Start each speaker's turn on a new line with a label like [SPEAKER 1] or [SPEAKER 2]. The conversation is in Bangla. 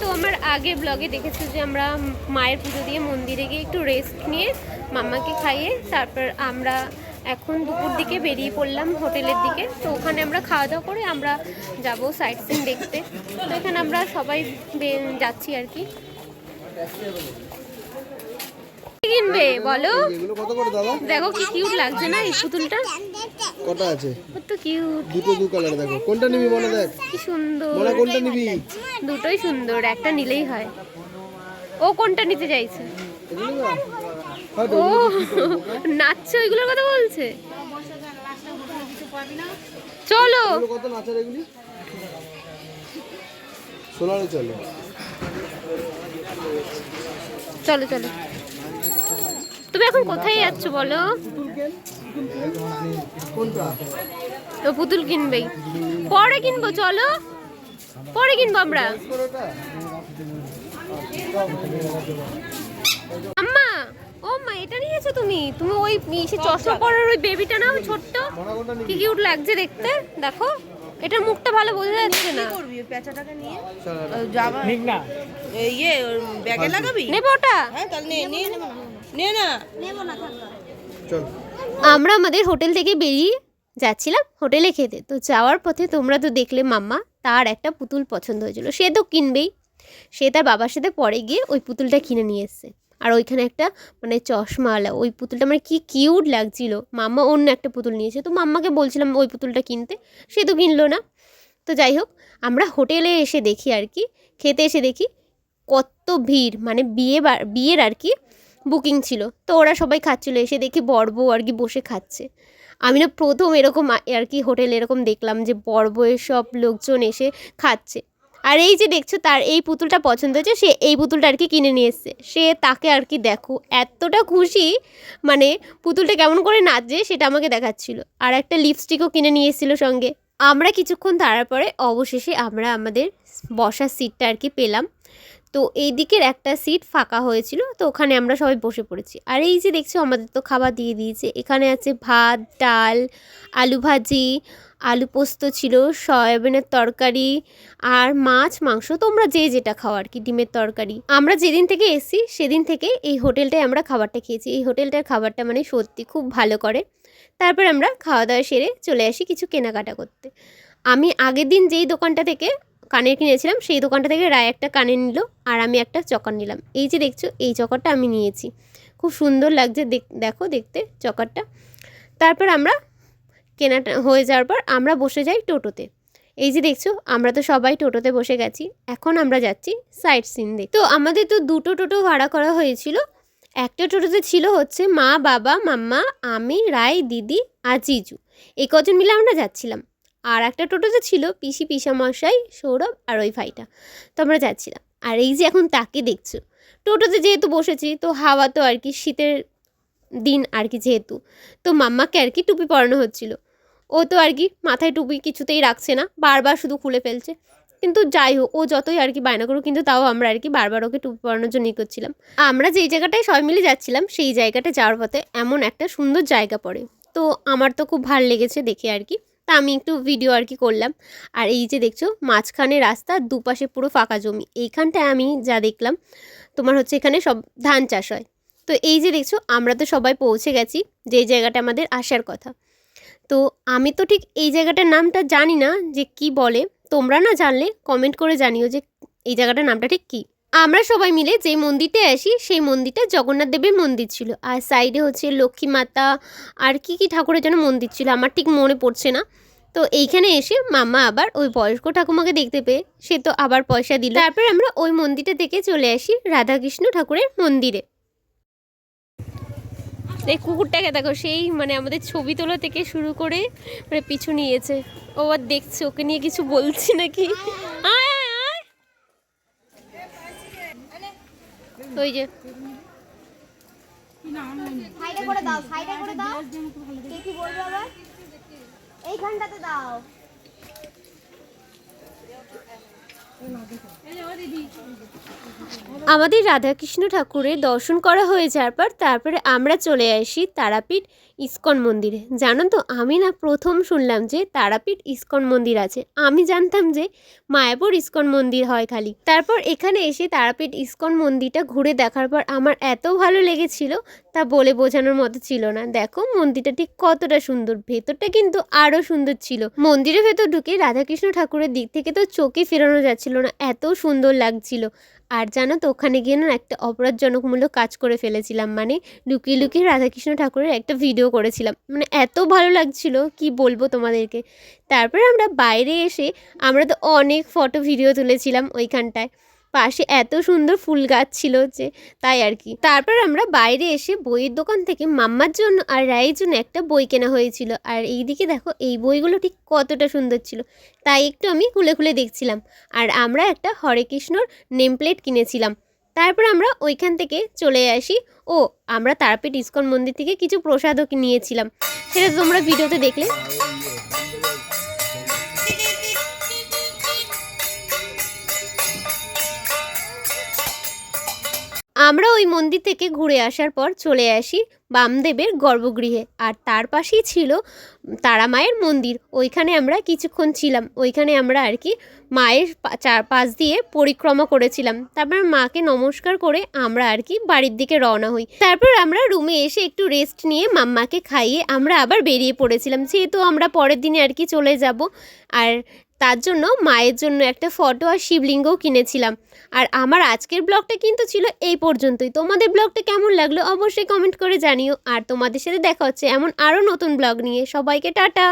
[SPEAKER 1] তো আমার আগে ব্লগে দেখেছ যে আমরা মায়ের পুজো দিয়ে মন্দিরে গিয়ে একটু রেস্ট নিয়ে মামাকে খাইয়ে তারপর আমরা এখন দুপুর দিকে বেরিয়ে পড়লাম হোটেলের দিকে। তো ওখানে আমরা খাওয়া দাওয়া করে আমরা যাব সাইট সিন দেখতে। তো এখানে আমরা সবাই যাচ্ছি আর কি কি। কিনবে বলো?
[SPEAKER 2] এগুলো কত করে দাদা?
[SPEAKER 1] দেখো কি কিউট লাগছে না এই পুতুলটা
[SPEAKER 2] কটা আছে?
[SPEAKER 1] কত কিউট
[SPEAKER 2] দুটো দু কালার দেখো। কোনটা নিবি মনে দেখ।
[SPEAKER 1] কি সুন্দর।
[SPEAKER 2] মনে কোনটা নিবি?
[SPEAKER 1] দুটোই সুন্দর একটা নিলেই হয়। ও কোনটা নিতে চাইছে? ও নাচছে ওইগুলোর কথা বলছে? চলো।
[SPEAKER 2] কত নাচার এগুলি? সোনারে চলো।
[SPEAKER 1] চলো চলো। তুমি এখন কোথায় যাচ্ছ বলো? তো পুতুল কিনবেই। পরে কিনবো চলো। পরে কিনবো আমরা। আম্মা ও মা এটা নিয়েছো তুমি? তুমি ওই সে চশমা পরার ওই বেবিটা নাও ছোট্ট।
[SPEAKER 2] মনে
[SPEAKER 1] কি কিউট লাগছে দেখতে? দেখো। এটার মুখটা ভালো বোঝা যাচ্ছে না।
[SPEAKER 3] করবি? পেঁচাটাকে নিয়ে?
[SPEAKER 2] চলো
[SPEAKER 3] ও জামা এই ইয়ে ব্যাগে লাগাবি?
[SPEAKER 1] নেব ওটা।
[SPEAKER 3] হ্যাঁ তাহলে নে নিয়ে নে নে না।
[SPEAKER 2] চল।
[SPEAKER 1] আমরা আমাদের হোটেল থেকে বেরিয়ে যাচ্ছিলাম হোটেলে খেতে। তো যাওয়ার পথে তোমরা তো দেখলে মাম্মা তার একটা পুতুল পছন্দ হয়েছিল। সে তো কিনবেই। সে তার বাবার সাথে পরে গিয়ে ওই পুতুলটা কিনে নিয়ে এসছে। আর ওইখানে একটা মানে চশমাওয়ালা ওই পুতুলটা মানে কি কিউট লাগছিল। মাম্মা অন্য একটা পুতুল নিয়েছে। তো মাম্মাকে বলছিলাম ওই পুতুলটা কিনতে সে তো কিনলো না। তো যাই হোক আমরা হোটেলে এসে দেখি আর কি খেতে এসে দেখি কত ভিড়। মানে বিয়ে বা- বিয়ের আর কি বুকিং ছিল। তো ওরা সবাই খাচ্ছিল, এসে দেখি বর বউ আর কি বসে খাচ্ছে। আমি না প্রথম এরকম আর কি হোটেলে এরকম দেখলাম যে বর বউয়ের সব লোকজন এসে খাচ্ছে। আর এই যে দেখছ তার এই পুতুলটা পছন্দ হয়েছে, সে এই পুতুলটা আর কি কিনে নিয়ে এসছে। সে তাকে আর কি দেখো, এতটা খুশি মানে পুতুলটা কেমন করে নাচছে সেটা আমাকে দেখাচ্ছিল। আর একটা লিপস্টিকও কিনে নিয়ে এসেছিল সঙ্গে। আমরা কিছুক্ষণ তাড়ার পরে অবশেষে আমরা আমাদের বসার সিটটা আর কি পেলাম। তো এই দিকের একটা সিট ফাঁকা হয়েছিল, তো ওখানে আমরা সবাই বসে পড়েছি। আর এই যে দেখছ, আমাদের তো খাবার দিয়ে দিয়েছে। এখানে আছে ভাত, ডাল, আলু ভাজি, আলু পোস্ত ছিল, সয়াবিনের তরকারি আর মাছ, মাংস, তোমরা যে যেটা খাও আর কি, ডিমের তরকারি। আমরা যেদিন থেকে এসেছি, সেদিন থেকে এই হোটেলটায় আমরা খাবারটা খেয়েছি। এই হোটেলটার খাবারটা মানে সত্যি খুব ভালো করে। তারপর আমরা খাওয়া দাওয়া সেরে চলে আসি কিছু কেনাকাটা করতে। আমি আগের দিন যেই দোকানটা থেকে কানের কিনেছিলাম, সেই দোকানটা থেকে রায় একটা কানের নিল আর আমি একটা চকার নিলাম। এই যে দেখছ, এই চকারটা আমি নিয়েছি। খুব সুন্দর লাগছে দেখ- দেখো দেখতে চকারটা। তারপর আমরা কেনাটা হয়ে যাওয়ার পর আমরা বসে যাই টোটোতে। এই যে দেখছ, আমরা তো সবাই টোটোতে বসে গেছি। এখন আমরা যাচ্ছি সাইট সিন দেখতে। তো আমাদের তো দুটো টোটো ভাড়া করা হয়েছিল। একটা টোটোতে ছিল হচ্ছে মা, বাবা, মাম্মা, আমি, রায়, দিদি আর জিজু। এই কজন মিলে আমরা যাচ্ছিলাম। আর একটা টোটোতে ছিল পিসি পিসামশাই, সৌরভ আর ওই ভাইটা। তো আমরা যাচ্ছিলাম। আর এই যে এখন তাকে দেখছ। টোটোতে যেহেতু বসেছি, তো হাওয়া তো আর কি শীতের দিন আর কি যেহেতু। তো মাম্মাকে আর কি টুপি পরানো হচ্ছিল। ও তো আর কি মাথায় টুপি কিছুতেই রাখছে না, বারবার শুধু খুলে ফেলছে। কিন্তু যাই হোক, ও যতই আর কি বায়না করুক, কিন্তু তাও আমরা আর কি বারবার ওকে টুপি পরানোর জন্যই করছিলাম। আমরা যেই জায়গাটায় সবাই মিলে যাচ্ছিলাম, সেই জায়গাটা যাওয়ার পথে এমন একটা সুন্দর জায়গা পড়ে। তো আমার তো খুব ভালো লেগেছে দেখে আর কি। তা আমি একটু ভিডিও আর কি করলাম। আর এই যে দেখছ, মাঝখানে রাস্তা, দুপাশে পুরো ফাঁকা জমি। এইখানটায় আমি যা দেখলাম, তোমার হচ্ছে এখানে সব ধান চাষ হয়। তো এই যে দেখছ, আমরা তো সবাই পৌঁছে গেছি যেই জায়গাটা আমাদের আসার কথা। তো আমি তো ঠিক এই জায়গাটার নামটা জানি না যে কি বলে। তোমরা না জানলে কমেন্ট করে জানিও যে এই জায়গাটার নামটা ঠিক কী। আমরা সবাই মিলে যে মন্দিরটায় আসি সেই মন্দিরটা জগন্নাথ দেবের মন্দির ছিল। আর সাইডে হচ্ছে লক্ষ্মী মাতা আর কি কি ঠাকুরের যেন মন্দির ছিল আমার ঠিক মনে পড়ছে না। তো এইখানে এসে মামা আবার ওই বয়স্ক ঠাকুমাকে দেখতে পেয়ে সে তো আবার পয়সা দিল। তারপর আমরা ওই মন্দিরটা থেকে চলে আসি রাধাকৃষ্ণ ঠাকুরের মন্দিরে। এই কুকুরটাকে দেখো সেই মানে আমাদের ছবি তোলা থেকে শুরু করে মানে পিছু নিয়েছে। ও আর দেখছে ওকে নিয়ে কিছু বলছি নাকি? আয় ওই যে।
[SPEAKER 4] সাইডে করে দাও সাইডে করে দাও। কে কি বলবে আবার? এইখানটাতে দাও।
[SPEAKER 1] আমাদের রাধাকৃষ্ণ ঠাকুরের দর্শন করা হয়ে যাওয়ার পর তারপরে আমরা চলে আসি তারাপীঠ ইস্কন মন্দিরে। জানো তো, আমি না প্রথম শুনলাম যে তারাপীঠ ইস্কন মন্দির আছে। আমি জানতাম যে মায়াপুর ইস্কন মন্দির হয় খালি। তারপর এখানে এসে তারাপীঠ ইস্কন মন্দিরটা ঘুরে দেখার পর আমার এত ভালো লেগেছিল, তা বলে বোঝানোর মতো ছিল না। দেখো, মন্দিরটা ঠিক কতটা সুন্দর। ভেতরটা কিন্তু আরও সুন্দর ছিল। মন্দিরের ভেতর ঢুকে রাধাকৃষ্ণ ঠাকুরের দিক থেকে তো চোখে ফেরানো যাচ্ছিল না, এত সুন্দর লাগছিল। আর জানো তো, ওখানে গিয়ে না একটা অপরাধজনকমূলক কাজ করে ফেলেছিলাম। মানে লুকিয়ে লুকিয়ে রাধাকৃষ্ণ ঠাকুরের একটা ভিডিও করেছিলাম। মানে এত ভালো লাগছিল, কি বলব তোমাদেরকে? তারপর আমরা বাইরে এসে, আমরা তো অনেক ফটো ভিডিও তুলেছিলাম ওইখানটায়। পাশে এত সুন্দর ফুল গাছ ছিল যে তাই আর কি। তারপর আমরা বাইরে এসে বইয়ের দোকান থেকে মাম্মার জন্য আর রায়ের জন্য একটা বই কেনা হয়েছিল। আর এইদিকে দেখো, এই বইগুলো ঠিক কতটা সুন্দর ছিল। তাই একটু আমি খুলে খুলে দেখছিলাম। আর আমরা একটা হরে কৃষ্ণর নেম প্লেট কিনেছিলাম। তারপর আমরা ওইখান থেকে চলে আসি। ও, আমরা তারাপীঠ ইস্কন মন্দির থেকে কিছু প্রসাদও নিয়েছিলাম সেটা তোমরা ভিডিওতে দেখলে। আমরা ওই মন্দির থেকে ঘুরে আসার পর চলে আসি বামদেবের গর্ভগৃহে। আর তার পাশেই ছিল তারা মায়ের মন্দির। ওইখানে আমরা কিছুক্ষণ ছিলাম। ওইখানে আমরা আর কি মায়ের চার পাশ দিয়ে পরিক্রমা করেছিলাম। তারপর মাকে নমস্কার করে আমরা আর কি বাড়ির দিকে রওনা হই। তারপর আমরা রুমে এসে একটু রেস্ট নিয়ে মাম্মাকে খাইয়ে আমরা আবার বেরিয়ে পড়েছিলাম। যেহেতু আমরা পরের দিনে আর কি চলে যাব। আর তার জন্য মায়ের জন্য একটা ফটো আর শিবলিঙ্গও কিনেছিলাম। আর আমার আজকের ব্লগটা কিন্তু ছিল এই পর্যন্তই। তোমাদের ব্লগটা কেমন লাগল অবশ্যই কমেন্ট করে জানিও। আর তোমাদের সাথে দেখা হচ্ছে এমন আরও নতুন ব্লগ নিয়ে। সবাইকে টাটা!